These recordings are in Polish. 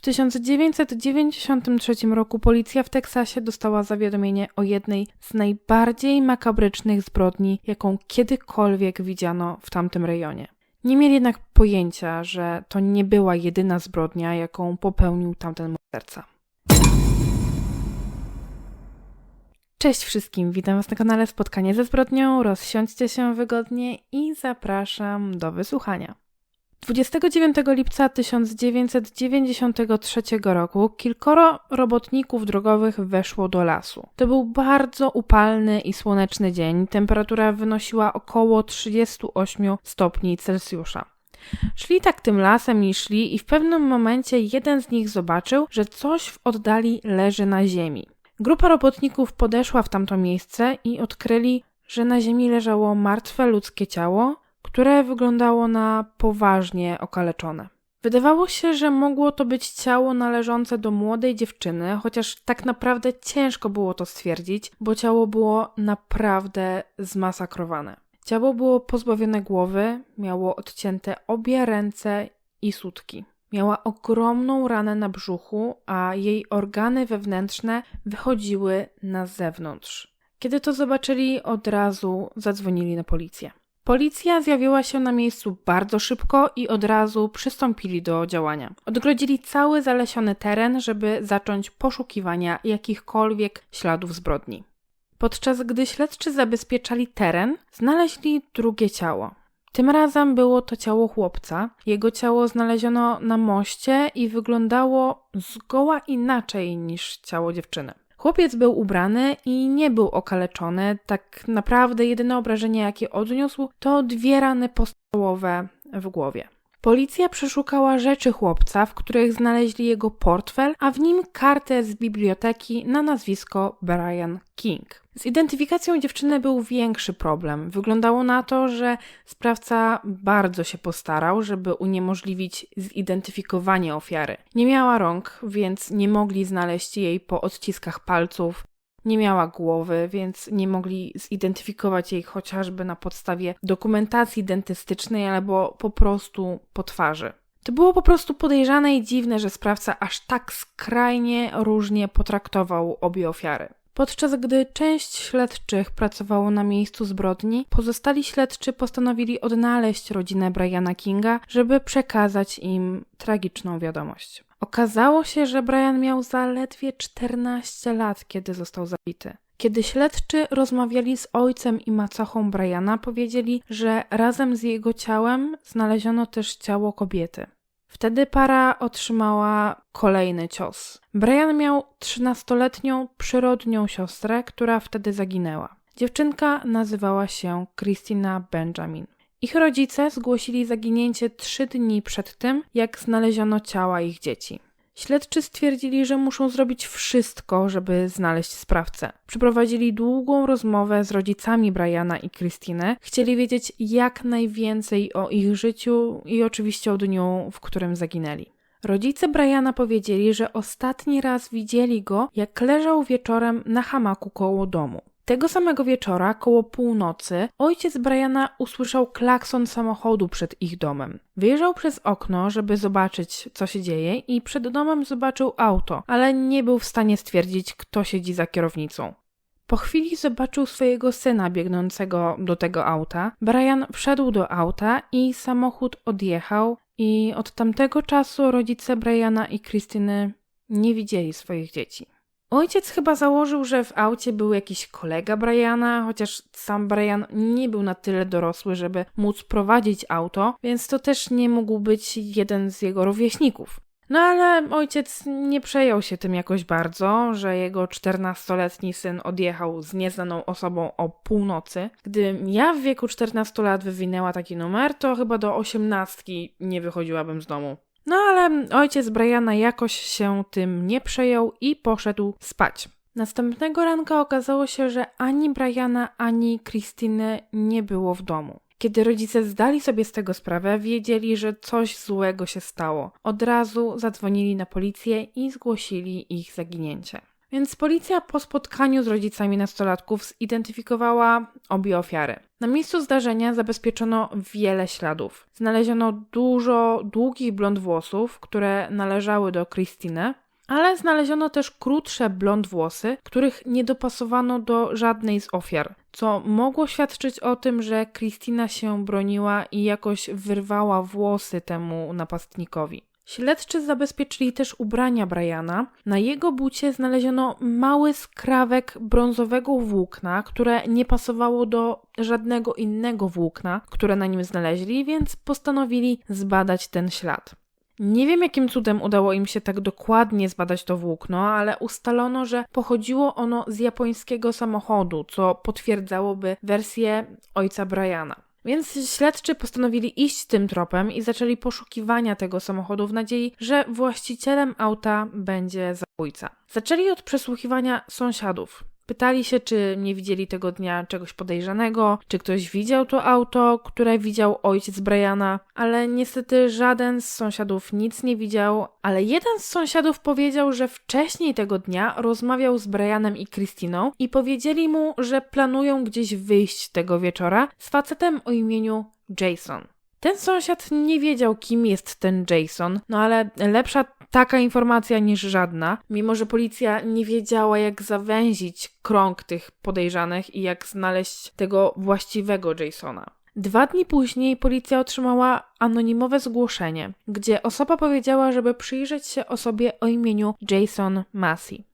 W 1993 roku policja w Teksasie dostała zawiadomienie o jednej z najbardziej makabrycznych zbrodni, jaką kiedykolwiek widziano w tamtym rejonie. Nie mieli jednak pojęcia, że to nie była jedyna zbrodnia, jaką popełnił tamten morderca. Cześć wszystkim, witam Was na kanale Spotkanie ze zbrodnią. Rozsiądźcie się wygodnie i zapraszam do wysłuchania. 29 lipca 1993 roku kilkoro robotników drogowych weszło do lasu. To był bardzo upalny i słoneczny dzień. Temperatura wynosiła około 38 stopni Celsjusza. Szli tak tym lasem i szli, i w pewnym momencie jeden z nich zobaczył, że coś w oddali leży na ziemi. Grupa robotników podeszła w tamto miejsce i odkryli, że na ziemi leżało martwe ludzkie ciało, które wyglądało na poważnie okaleczone. Wydawało się, że mogło to być ciało należące do młodej dziewczyny, chociaż tak naprawdę ciężko było to stwierdzić, bo ciało było naprawdę zmasakrowane. Ciało było pozbawione głowy, miało odcięte obie ręce i sutki. Miała ogromną ranę na brzuchu, a jej organy wewnętrzne wychodziły na zewnątrz. Kiedy to zobaczyli, od razu zadzwonili na policję. Policja zjawiła się na miejscu bardzo szybko i od razu przystąpili do działania. Odgrodzili cały zalesiony teren, żeby zacząć poszukiwania jakichkolwiek śladów zbrodni. Podczas gdy śledczy zabezpieczali teren, znaleźli drugie ciało. Tym razem było to ciało chłopca. Jego ciało znaleziono na moście i wyglądało zgoła inaczej niż ciało dziewczyny. Chłopiec był ubrany i nie był okaleczony. Tak naprawdę jedyne obrażenie, jakie odniósł, to dwie rany postałowe w głowie. Policja przeszukała rzeczy chłopca, w których znaleźli jego portfel, a w nim kartę z biblioteki na nazwisko Brian King. Z identyfikacją dziewczyny był większy problem. Wyglądało na to, że sprawca bardzo się postarał, żeby uniemożliwić zidentyfikowanie ofiary. Nie miała rąk, więc nie mogli znaleźć jej po odciskach palców, nie miała głowy, więc nie mogli zidentyfikować jej chociażby na podstawie dokumentacji dentystycznej albo po prostu po twarzy. To było po prostu podejrzane i dziwne, że sprawca aż tak skrajnie różnie potraktował obie ofiary. Podczas gdy część śledczych pracowało na miejscu zbrodni, pozostali śledczy postanowili odnaleźć rodzinę Briana Kinga, żeby przekazać im tragiczną wiadomość. Okazało się, że Brian miał zaledwie 14 lat, kiedy został zabity. Kiedy śledczy rozmawiali z ojcem i macochą Briana, powiedzieli, że razem z jego ciałem znaleziono też ciało kobiety. Wtedy para otrzymała kolejny cios. Brian miał 13-letnią przyrodnią siostrę, która wtedy zaginęła. Dziewczynka nazywała się Christina Benjamin. Ich rodzice zgłosili zaginięcie trzy dni przed tym, jak znaleziono ciała ich dzieci. Śledczy stwierdzili, że muszą zrobić wszystko, żeby znaleźć sprawcę. Przeprowadzili długą rozmowę z rodzicami Briana i Christine. Chcieli wiedzieć jak najwięcej o ich życiu i oczywiście o dniu, w którym zaginęli. Rodzice Briana powiedzieli, że ostatni raz widzieli go, jak leżał wieczorem na hamaku koło domu. Tego samego wieczora, koło północy, ojciec Briana usłyszał klakson samochodu przed ich domem. Wyjrzał przez okno, żeby zobaczyć, co się dzieje, i przed domem zobaczył auto, ale nie był w stanie stwierdzić, kto siedzi za kierownicą. Po chwili zobaczył swojego syna biegnącego do tego auta. Brian wszedł do auta i samochód odjechał, i od tamtego czasu rodzice Briana i Krystyny nie widzieli swoich dzieci. Ojciec chyba założył, że w aucie był jakiś kolega Briana, chociaż sam Brian nie był na tyle dorosły, żeby móc prowadzić auto, więc to też nie mógł być jeden z jego rówieśników. No ale ojciec nie przejął się tym jakoś bardzo, że jego 14-letni syn odjechał z nieznaną osobą o północy. Gdy ja w wieku 14 lat wywinęła taki numer, to chyba do 18 nie wychodziłabym z domu. No ale ojciec Briana jakoś się tym nie przejął i poszedł spać. Następnego ranka okazało się, że ani Briana, ani Krystyny nie było w domu. Kiedy rodzice zdali sobie z tego sprawę, wiedzieli, że coś złego się stało. Od razu zadzwonili na policję i zgłosili ich zaginięcie. Więc policja po spotkaniu z rodzicami nastolatków zidentyfikowała obie ofiary. Na miejscu zdarzenia zabezpieczono wiele śladów. Znaleziono dużo długich blond włosów, które należały do Christine, ale znaleziono też krótsze blond włosy, których nie dopasowano do żadnej z ofiar, co mogło świadczyć o tym, że Christina się broniła i jakoś wyrwała włosy temu napastnikowi. Śledczy zabezpieczyli też ubrania Briana. Na jego bucie znaleziono mały skrawek brązowego włókna, które nie pasowało do żadnego innego włókna, które na nim znaleźli, więc postanowili zbadać ten ślad. Nie wiem, jakim cudem udało im się tak dokładnie zbadać to włókno, ale ustalono, że pochodziło ono z japońskiego samochodu, co potwierdzałoby wersję ojca Briana. Więc śledczy postanowili iść tym tropem i zaczęli poszukiwania tego samochodu w nadziei, że właścicielem auta będzie zabójca. Zaczęli od przesłuchiwania sąsiadów. Pytali się, czy nie widzieli tego dnia czegoś podejrzanego, czy ktoś widział to auto, które widział ojciec Briana, ale niestety żaden z sąsiadów nic nie widział, ale jeden z sąsiadów powiedział, że wcześniej tego dnia rozmawiał z Brianem i Christiną i powiedzieli mu, że planują gdzieś wyjść tego wieczora z facetem o imieniu Jason. Ten sąsiad nie wiedział, kim jest ten Jason, no ale lepsza taka informacja niż żadna, mimo że policja nie wiedziała, jak zawęzić krąg tych podejrzanych i jak znaleźć tego właściwego Jasona. Dwa dni później policja otrzymała anonimowe zgłoszenie, gdzie osoba powiedziała, żeby przyjrzeć się osobie o imieniu Jason Massey.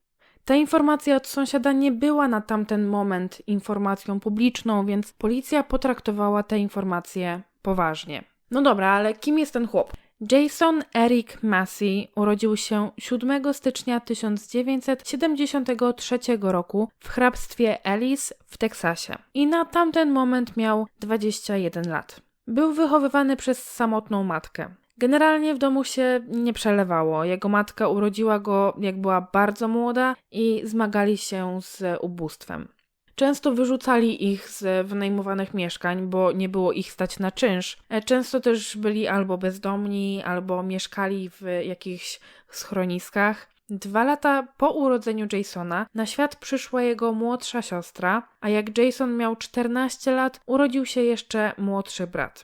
Ta informacja od sąsiada nie była na tamten moment informacją publiczną, więc policja potraktowała tę informację poważnie. No dobra, ale kim jest ten chłop? Jason Eric Massey urodził się 7 stycznia 1973 roku w hrabstwie Ellis w Teksasie i na tamten moment miał 21 lat. Był wychowywany przez samotną matkę. Generalnie w domu się nie przelewało. Jego matka urodziła go, jak była bardzo młoda i zmagali się z ubóstwem. Często wyrzucali ich z wynajmowanych mieszkań, bo nie było ich stać na czynsz. E, często też byli albo bezdomni, albo mieszkali w jakichś schroniskach. Dwa lata po urodzeniu Jasona na świat przyszła jego młodsza siostra, a jak Jason miał 14 lat, urodził się jeszcze młodszy brat.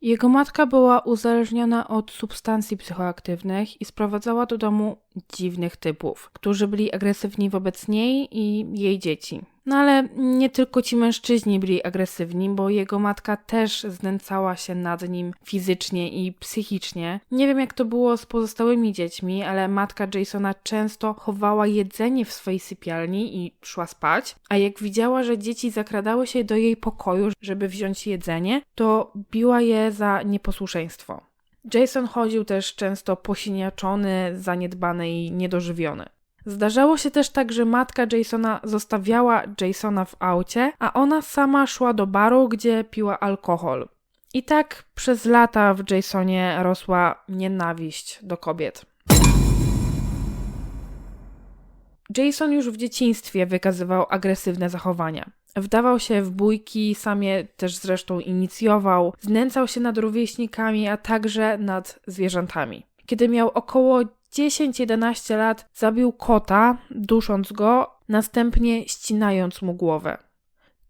Jego matka była uzależniona od substancji psychoaktywnych i sprowadzała do domu dziwnych typów, którzy byli agresywni wobec niej i jej dzieci. No ale nie tylko ci mężczyźni byli agresywni, bo jego matka też znęcała się nad nim fizycznie i psychicznie. Nie wiem jak to było z pozostałymi dziećmi, ale matka Jasona często chowała jedzenie w swojej sypialni i szła spać, a jak widziała, że dzieci zakradały się do jej pokoju, żeby wziąć jedzenie, to biła je za nieposłuszeństwo. Jason chodził też często posiniaczony, zaniedbany i niedożywiony. Zdarzało się też tak, że matka Jasona zostawiała Jasona w aucie, a ona sama szła do baru, gdzie piła alkohol. I tak przez lata w Jasonie rosła nienawiść do kobiet. Jason już w dzieciństwie wykazywał agresywne zachowania. Wdawał się w bójki, sam je też zresztą inicjował, znęcał się nad rówieśnikami, a także nad zwierzętami. Kiedy miał około 10-11 lat zabił kota, dusząc go, następnie ścinając mu głowę.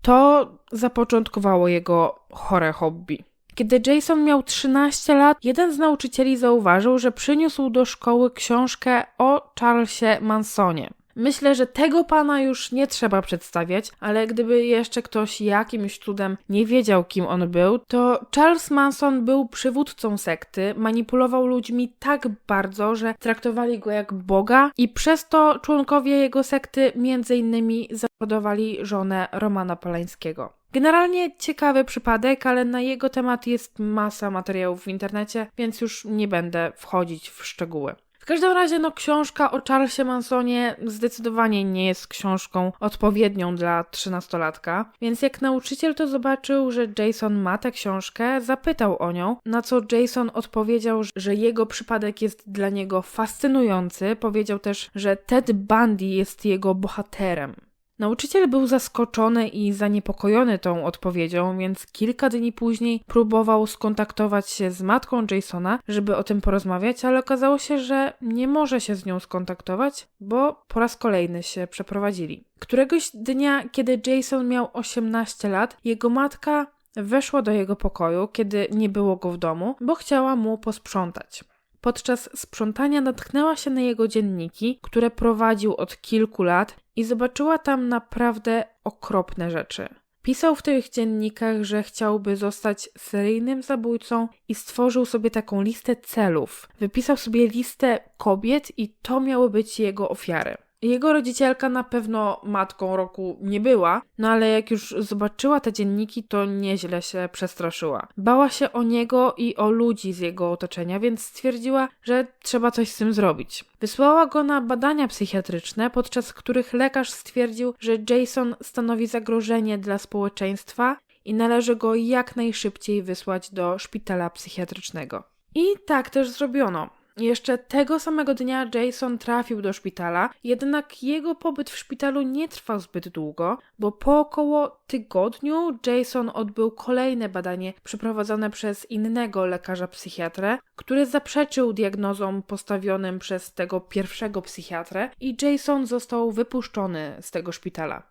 To zapoczątkowało jego chore hobby. Kiedy Jason miał 13 lat, jeden z nauczycieli zauważył, że przyniósł do szkoły książkę o Charlesie Mansonie. Myślę, że tego pana już nie trzeba przedstawiać, ale gdyby jeszcze ktoś jakimś cudem nie wiedział, kim on był, to Charles Manson był przywódcą sekty, manipulował ludźmi tak bardzo, że traktowali go jak Boga i przez to członkowie jego sekty między innymi zamordowali żonę Romana Polańskiego. Generalnie ciekawy przypadek, ale na jego temat jest masa materiałów w internecie, więc już nie będę wchodzić w szczegóły. W każdym razie, no, książka o Charlesie Mansonie zdecydowanie nie jest książką odpowiednią dla trzynastolatka, więc jak nauczyciel to zobaczył, że Jason ma tę książkę, zapytał o nią, na co Jason odpowiedział, że jego przypadek jest dla niego fascynujący. Powiedział też, że Ted Bundy jest jego bohaterem. Nauczyciel był zaskoczony i zaniepokojony tą odpowiedzią, więc kilka dni później próbował skontaktować się z matką Jasona, żeby o tym porozmawiać, ale okazało się, że nie może się z nią skontaktować, bo po raz kolejny się przeprowadzili. Któregoś dnia, kiedy Jason miał 18 lat, jego matka weszła do jego pokoju, kiedy nie było go w domu, bo chciała mu posprzątać. Podczas sprzątania natknęła się na jego dzienniki, które prowadził od kilku lat i zobaczyła tam naprawdę okropne rzeczy. Pisał w tych dziennikach, że chciałby zostać seryjnym zabójcą i stworzył sobie taką listę celów. Wypisał sobie listę kobiet i to miały być jego ofiary. Jego rodzicielka na pewno matką roku nie była, no ale jak już zobaczyła te dzienniki, to nieźle się przestraszyła. Bała się o niego i o ludzi z jego otoczenia, więc stwierdziła, że trzeba coś z tym zrobić. Wysłała go na badania psychiatryczne, podczas których lekarz stwierdził, że Jason stanowi zagrożenie dla społeczeństwa i należy go jak najszybciej wysłać do szpitala psychiatrycznego. I tak też zrobiono. Jeszcze tego samego dnia Jason trafił do szpitala, jednak jego pobyt w szpitalu nie trwał zbyt długo, bo po około tygodniu Jason odbył kolejne badanie przeprowadzone przez innego lekarza psychiatrę, który zaprzeczył diagnozom postawionym przez tego pierwszego psychiatrę i Jason został wypuszczony z tego szpitala.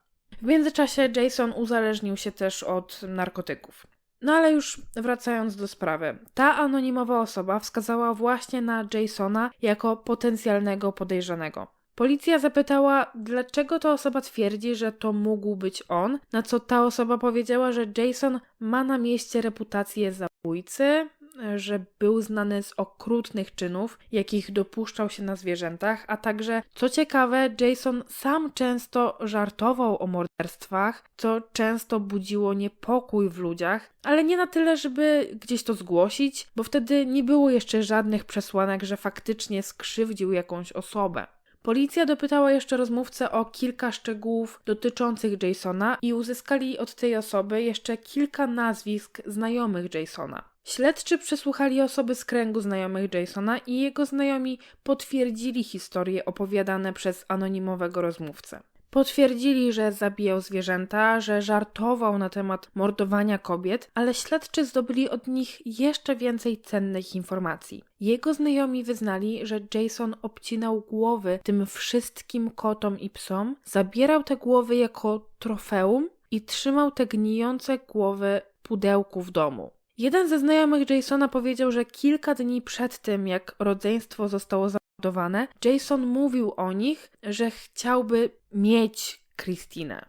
W międzyczasie Jason uzależnił się też od narkotyków. No ale już wracając do sprawy. Ta anonimowa osoba wskazała właśnie na Jasona jako potencjalnego podejrzanego. Policja zapytała, dlaczego ta osoba twierdzi, że to mógł być on, na co ta osoba powiedziała, że Jason ma na mieście reputację zabójcy, że był znany z okrutnych czynów, jakich dopuszczał się na zwierzętach, a także, co ciekawe, Jason sam często żartował o morderstwach, co często budziło niepokój w ludziach, ale nie na tyle, żeby gdzieś to zgłosić, bo wtedy nie było jeszcze żadnych przesłanek, że faktycznie skrzywdził jakąś osobę. Policja dopytała jeszcze rozmówcę o kilka szczegółów dotyczących Jasona i uzyskali od tej osoby jeszcze kilka nazwisk znajomych Jasona. Śledczy przesłuchali osoby z kręgu znajomych Jasona i jego znajomi potwierdzili historie opowiadane przez anonimowego rozmówcę. Potwierdzili, że zabijał zwierzęta, że żartował na temat mordowania kobiet, ale śledczy zdobyli od nich jeszcze więcej cennych informacji. Jego znajomi wyznali, że Jason obcinał głowy tym wszystkim kotom i psom, zabierał te głowy jako trofeum i trzymał te gnijące głowy w pudełku w domu. Jeden ze znajomych Jasona powiedział, że kilka dni przed tym, jak rodzeństwo zostało zamordowane, Jason mówił o nich, że chciałby mieć Christinę.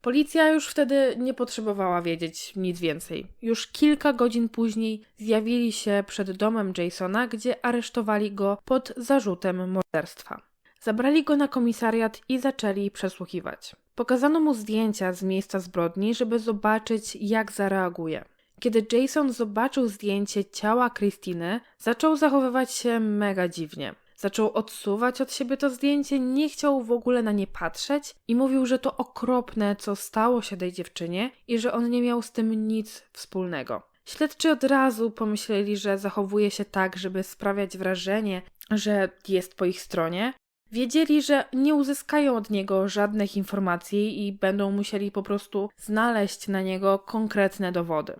Policja już wtedy nie potrzebowała wiedzieć nic więcej. Już kilka godzin później zjawili się przed domem Jasona, gdzie aresztowali go pod zarzutem morderstwa. Zabrali go na komisariat i zaczęli przesłuchiwać. Pokazano mu zdjęcia z miejsca zbrodni, żeby zobaczyć, jak zareaguje. Kiedy Jason zobaczył zdjęcie ciała Christiny, zaczął zachowywać się mega dziwnie. Zaczął odsuwać od siebie to zdjęcie, nie chciał w ogóle na nie patrzeć i mówił, że to okropne, co stało się tej dziewczynie i że on nie miał z tym nic wspólnego. Śledczy od razu pomyśleli, że zachowuje się tak, żeby sprawiać wrażenie, że jest po ich stronie, Wiedzieli, że nie uzyskają od niego żadnych informacji i będą musieli po prostu znaleźć na niego konkretne dowody.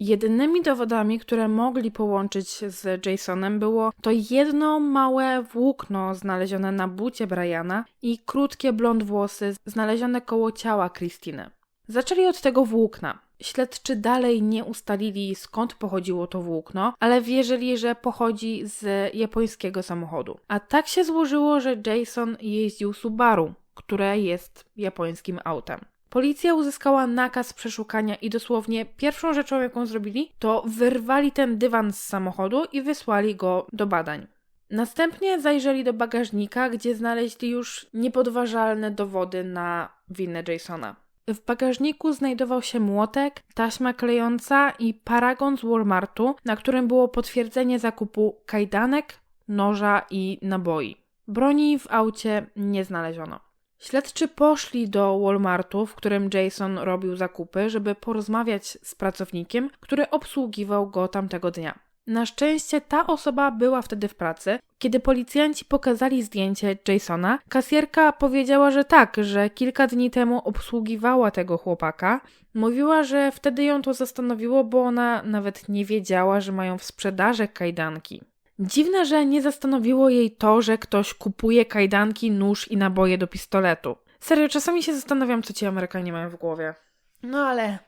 Jedynymi dowodami, które mogli połączyć z Jasonem, było to jedno małe włókno znalezione na bucie Briana i krótkie blond włosy znalezione koło ciała Christiny. Zaczęli od tego włókna. Śledczy dalej nie ustalili skąd pochodziło to włókno, ale wierzyli, że pochodzi z japońskiego samochodu. A tak się złożyło, że Jason jeździł Subaru, które jest japońskim autem. Policja uzyskała nakaz przeszukania i dosłownie pierwszą rzeczą, jaką zrobili, to wyrwali ten dywan z samochodu i wysłali go do badań. Następnie zajrzeli do bagażnika, gdzie znaleźli już niepodważalne dowody na winę Jasona. W bagażniku znajdował się młotek, taśma klejąca i paragon z Walmartu, na którym było potwierdzenie zakupu kajdanek, noża i naboi. Broni w aucie nie znaleziono. Śledczy poszli do Walmartu, w którym Jason robił zakupy, żeby porozmawiać z pracownikiem, który obsługiwał go tamtego dnia. Na szczęście ta osoba była wtedy w pracy. Kiedy policjanci pokazali zdjęcie Jasona, kasjerka powiedziała, że tak, że kilka dni temu obsługiwała tego chłopaka. Mówiła, że wtedy ją to zastanowiło, bo ona nawet nie wiedziała, że mają w sprzedaży kajdanki. Dziwne, że nie zastanowiło jej to, że ktoś kupuje kajdanki, nóż i naboje do pistoletu. Serio, czasami się zastanawiam, co ci Amerykanie mają w głowie. No ale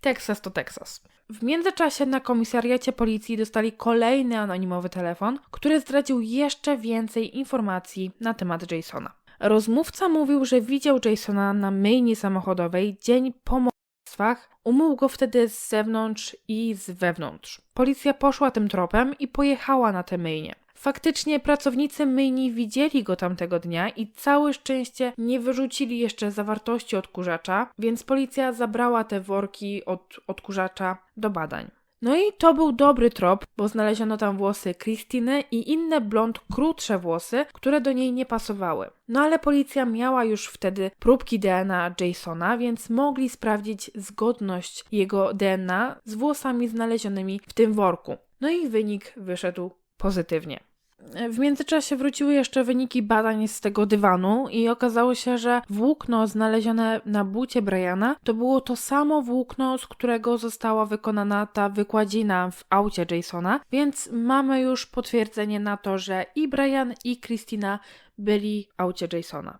Teksas to Teksas. W międzyczasie na komisariacie policji dostali kolejny anonimowy telefon, który zdradził jeszcze więcej informacji na temat Jasona. Rozmówca mówił, że widział Jasona na myjni samochodowej dzień po morderstwach. Umył go wtedy z zewnątrz i z wewnątrz. Policja poszła tym tropem i pojechała na tę myjnię. Faktycznie pracownicy myjni widzieli go tamtego dnia i całe szczęście nie wyrzucili jeszcze zawartości odkurzacza, więc policja zabrała te worki od odkurzacza do badań. No i to był dobry trop, bo znaleziono tam włosy Krystyny i inne blond krótsze włosy, które do niej nie pasowały. No ale policja miała już wtedy próbki DNA Jasona, więc mogli sprawdzić zgodność jego DNA z włosami znalezionymi w tym worku. No i wynik wyszedł pozytywnie. W międzyczasie wróciły jeszcze wyniki badań z tego dywanu i okazało się, że włókno znalezione na bucie Briana to było to samo włókno, z którego została wykonana ta wykładzina w aucie Jasona, więc mamy już potwierdzenie na to, że i Brian i Christina byli w aucie Jasona.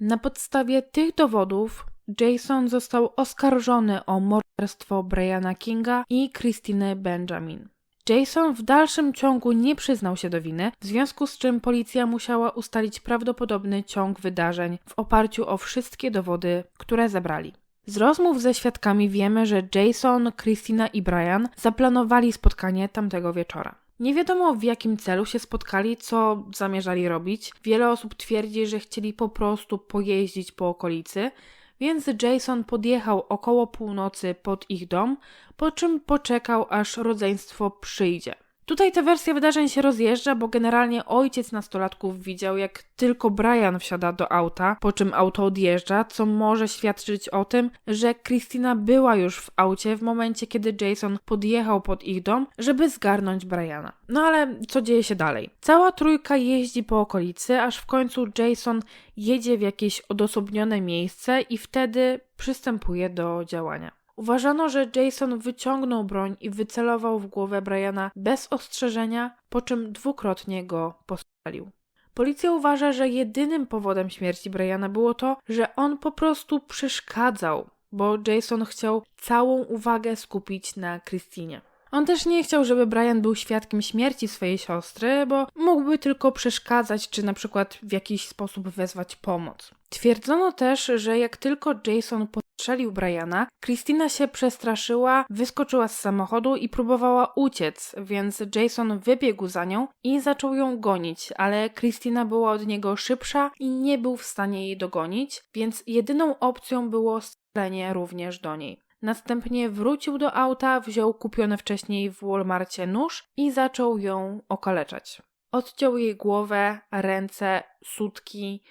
Na podstawie tych dowodów Jason został oskarżony o morderstwo Briana Kinga i Christiny Benjamin. Jason w dalszym ciągu nie przyznał się do winy, w związku z czym policja musiała ustalić prawdopodobny ciąg wydarzeń w oparciu o wszystkie dowody, które zebrali. Z rozmów ze świadkami wiemy, że Jason, Christina i Brian zaplanowali spotkanie tamtego wieczora. Nie wiadomo w jakim celu się spotkali, co zamierzali robić. Wiele osób twierdzi, że chcieli po prostu pojeździć po okolicy, więc Jason podjechał około północy pod ich dom, po czym poczekał, aż rodzeństwo przyjdzie. Tutaj ta wersja wydarzeń się rozjeżdża, bo generalnie ojciec nastolatków widział, jak tylko Brian wsiada do auta, po czym auto odjeżdża, co może świadczyć o tym, że Christina była już w aucie w momencie, kiedy Jason podjechał pod ich dom, żeby zgarnąć Briana. No ale co dzieje się dalej? Cała trójka jeździ po okolicy, aż w końcu Jason jedzie w jakieś odosobnione miejsce i wtedy przystępuje do działania. Uważano, że Jason wyciągnął broń i wycelował w głowę Briana bez ostrzeżenia, po czym dwukrotnie go postrzelił. Policja uważa, że jedynym powodem śmierci Briana było to, że on po prostu przeszkadzał, bo Jason chciał całą uwagę skupić na Christinie. On też nie chciał, żeby Brian był świadkiem śmierci swojej siostry, bo mógłby tylko przeszkadzać, czy na przykład w jakiś sposób wezwać pomoc. Twierdzono też, że jak tylko Jason postrzelił Briana, Christina się przestraszyła, wyskoczyła z samochodu i próbowała uciec, więc Jason wybiegł za nią i zaczął ją gonić, ale Christina była od niego szybsza i nie był w stanie jej dogonić, więc jedyną opcją było strzelenie również do niej. Następnie wrócił do auta, wziął kupiony wcześniej w Walmartie nóż i zaczął ją okaleczać. Odciął jej głowę, ręce, sutki,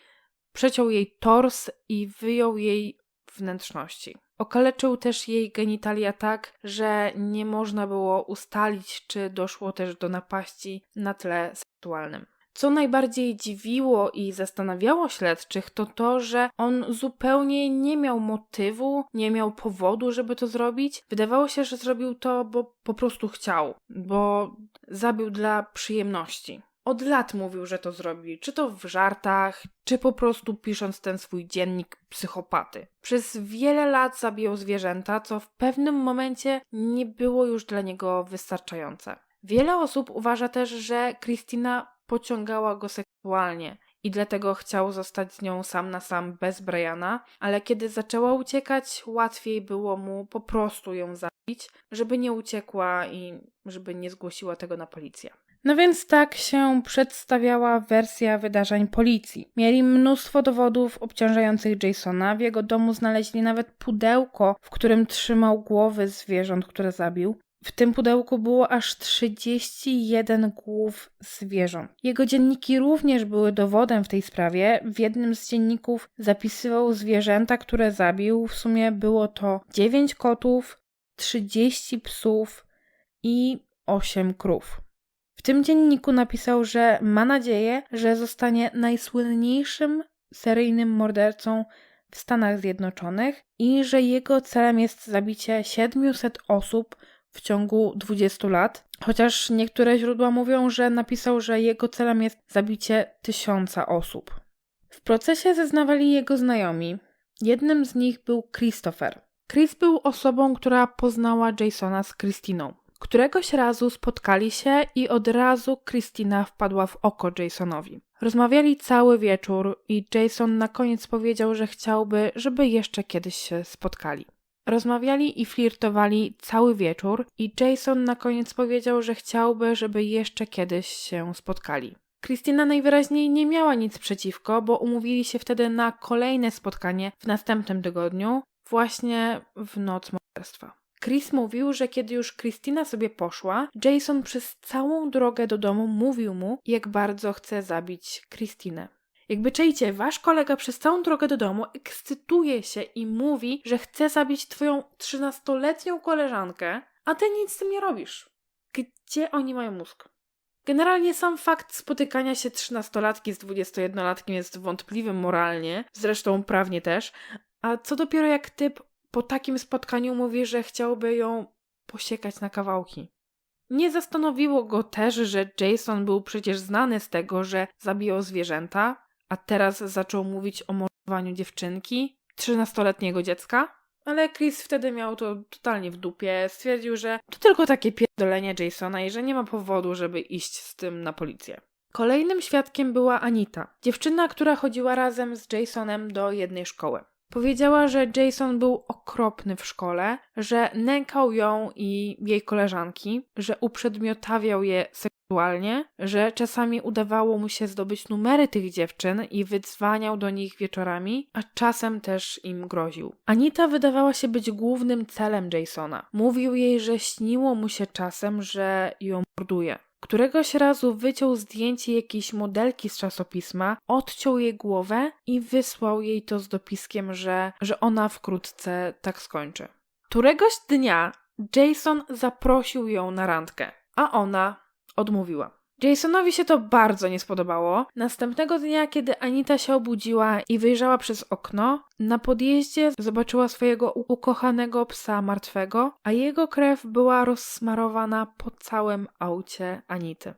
przeciął jej tors i wyjął jej wnętrzności. Okaleczył też jej genitalia tak, że nie można było ustalić, czy doszło też do napaści na tle seksualnym. Co najbardziej dziwiło i zastanawiało śledczych, to to, że on zupełnie nie miał motywu, nie miał powodu, żeby to zrobić. Wydawało się, że zrobił to, bo po prostu chciał, bo zabił dla przyjemności. Od lat mówił, że to zrobi, czy to w żartach, czy po prostu pisząc ten swój dziennik psychopaty. Przez wiele lat zabijał zwierzęta, co w pewnym momencie nie było już dla niego wystarczające. Wiele osób uważa też, że Christina pociągała go seksualnie i dlatego chciał zostać z nią sam na sam bez Briana, ale kiedy zaczęła uciekać, łatwiej było mu po prostu ją zabić, żeby nie uciekła i żeby nie zgłosiła tego na policję. No więc tak się przedstawiała wersja wydarzeń policji. Mieli mnóstwo dowodów obciążających Jasona. W jego domu znaleźli nawet pudełko, w którym trzymał głowy zwierząt, które zabił. W tym pudełku było aż 31 głów zwierząt. Jego dzienniki również były dowodem w tej sprawie. W jednym z dzienników zapisywał zwierzęta, które zabił. W sumie było to 9 kotów, 30 psów i 8 krów. W tym dzienniku napisał, że ma nadzieję, że zostanie najsłynniejszym seryjnym mordercą w Stanach Zjednoczonych i że jego celem jest zabicie 700 osób w ciągu 20 lat. Chociaż niektóre źródła mówią, że napisał, że jego celem jest zabicie tysiąca osób. W procesie zeznawali jego znajomi. Jednym z nich był Christopher. Chris był osobą, która poznała Jasona z Christiną. Któregoś razu spotkali się i od razu Christina wpadła w oko Jasonowi. Rozmawiali cały wieczór i Jason na koniec powiedział, że chciałby, żeby jeszcze kiedyś się spotkali. Rozmawiali i flirtowali cały wieczór i Jason na koniec powiedział, że chciałby, żeby jeszcze kiedyś się spotkali. Christina najwyraźniej nie miała nic przeciwko, bo umówili się wtedy na kolejne spotkanie w następnym tygodniu, właśnie w noc morderstwa. Chris mówił, że kiedy już Christina sobie poszła, Jason przez całą drogę do domu mówił mu, jak bardzo chce zabić Christinę. Jakby czejcie, wasz kolega przez całą drogę do domu ekscytuje się i mówi, że chce zabić twoją trzynastoletnią koleżankę, a ty nic z tym nie robisz. Gdzie oni mają mózg? Generalnie sam fakt spotykania się trzynastolatki z dwudziestojednolatkiem jest wątpliwy moralnie, zresztą prawnie też, a co dopiero jak typ po takim spotkaniu mówi, że chciałby ją posiekać na kawałki. Nie zastanowiło go też, że Jason był przecież znany z tego, że zabijał zwierzęta, a teraz zaczął mówić o mordowaniu dziewczynki, trzynastoletniego dziecka. Ale Chris wtedy miał to totalnie w dupie. Stwierdził, że to tylko takie pierdolenie Jasona i że nie ma powodu, żeby iść z tym na policję. Kolejnym świadkiem była Anita, dziewczyna, która chodziła razem z Jasonem do jednej szkoły. Powiedziała, że Jason był okropny w szkole, że nękał ją i jej koleżanki, że uprzedmiotawiał je seksualnie, że czasami udawało mu się zdobyć numery tych dziewczyn i wydzwaniał do nich wieczorami, a czasem też im groził. Anita wydawała się być głównym celem Jasona. Mówił jej, że śniło mu się czasem, że ją morduje. Któregoś razu wyciął zdjęcie jakiejś modelki z czasopisma, odciął jej głowę i wysłał jej to z dopiskiem, że, że ona wkrótce tak skończy. Któregoś dnia Jason zaprosił ją na randkę, a ona odmówiła. Jasonowi się to bardzo nie spodobało. Następnego dnia, kiedy Anita się obudziła i wyjrzała przez okno, na podjeździe zobaczyła swojego ukochanego psa martwego, a jego krew była rozsmarowana po całym aucie Anity.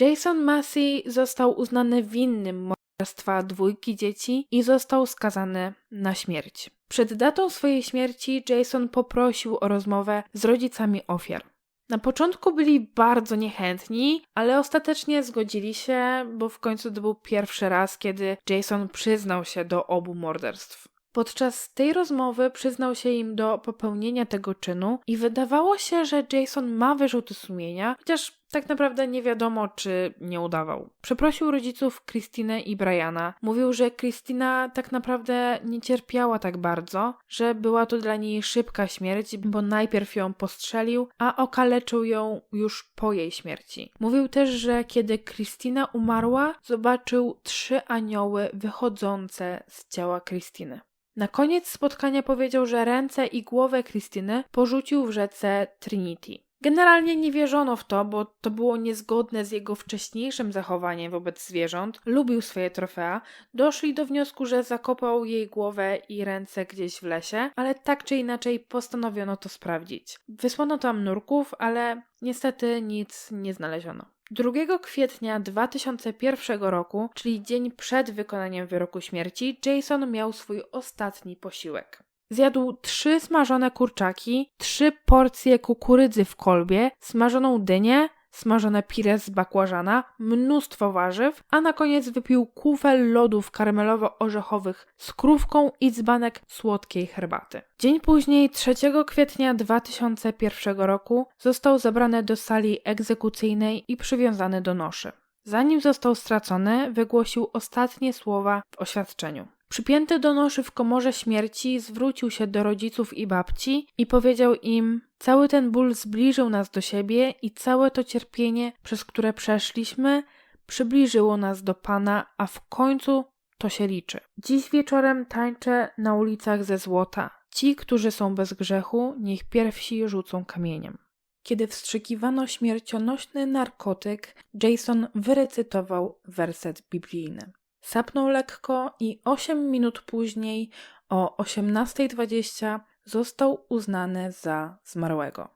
Jason Massey został uznany winnym morderstwa dwójki dzieci i został skazany na śmierć. Przed datą swojej śmierci Jason poprosił o rozmowę z rodzicami ofiar. Na początku byli bardzo niechętni, ale ostatecznie zgodzili się, bo w końcu to był pierwszy raz, kiedy Jason przyznał się do obu morderstw. Podczas tej rozmowy przyznał się im do popełnienia tego czynu i wydawało się, że Jason ma wyrzuty sumienia, chociaż tak naprawdę nie wiadomo, czy nie udawał. Przeprosił rodziców Christine i Briana. Mówił, że Christina tak naprawdę nie cierpiała tak bardzo, że była to dla niej szybka śmierć, bo najpierw ją postrzelił, a okaleczył ją już po jej śmierci. Mówił też, że kiedy Christina umarła, zobaczył trzy anioły wychodzące z ciała Christiny. Na koniec spotkania powiedział, że ręce i głowę Krystyny porzucił w rzece Trinity. Generalnie nie wierzono w to, bo to było niezgodne z jego wcześniejszym zachowaniem wobec zwierząt, lubił swoje trofea, doszli do wniosku, że zakopał jej głowę i ręce gdzieś w lesie, ale tak czy inaczej postanowiono to sprawdzić. Wysłano tam nurków, ale niestety nic nie znaleziono. 2 kwietnia 2001 roku, czyli dzień przed wykonaniem wyroku śmierci, Jason miał swój ostatni posiłek. Zjadł trzy smażone kurczaki, trzy porcje kukurydzy w kolbie, smażoną dynię, smażone pire z bakłażana, mnóstwo warzyw, a na koniec wypił kufel lodów karmelowo-orzechowych z krówką i dzbanek słodkiej herbaty. Dzień później, 3 kwietnia 2001 roku, został zabrany do sali egzekucyjnej i przywiązany do noszy. Zanim został stracony, wygłosił ostatnie słowa w oświadczeniu. Przypięty do noszy w komorze śmierci, zwrócił się do rodziców i babci i powiedział im: Cały ten ból zbliżył nas do siebie i całe to cierpienie, przez które przeszliśmy, przybliżyło nas do Pana, a w końcu to się liczy. Dziś wieczorem tańczę na ulicach ze złota. Ci, którzy są bez grzechu, niech pierwsi rzucą kamieniem. Kiedy wstrzykiwano śmiercionośny narkotyk, Jason wyrecytował werset biblijny. Sapnął lekko i 8 minut później, o 18.20, został uznany za zmarłego.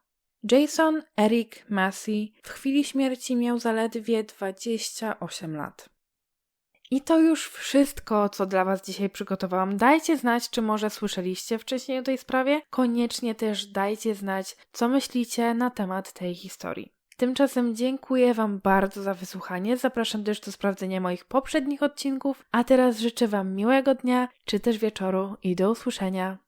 Jason Eric Massey w chwili śmierci miał zaledwie 28 lat. I to już wszystko, co dla Was dzisiaj przygotowałam. Dajcie znać, czy może słyszeliście wcześniej o tej sprawie. Koniecznie też dajcie znać, co myślicie na temat tej historii. Tymczasem dziękuję Wam bardzo za wysłuchanie. Zapraszam też do sprawdzenia moich poprzednich odcinków. A teraz życzę Wam miłego dnia, czy też wieczoru i do usłyszenia.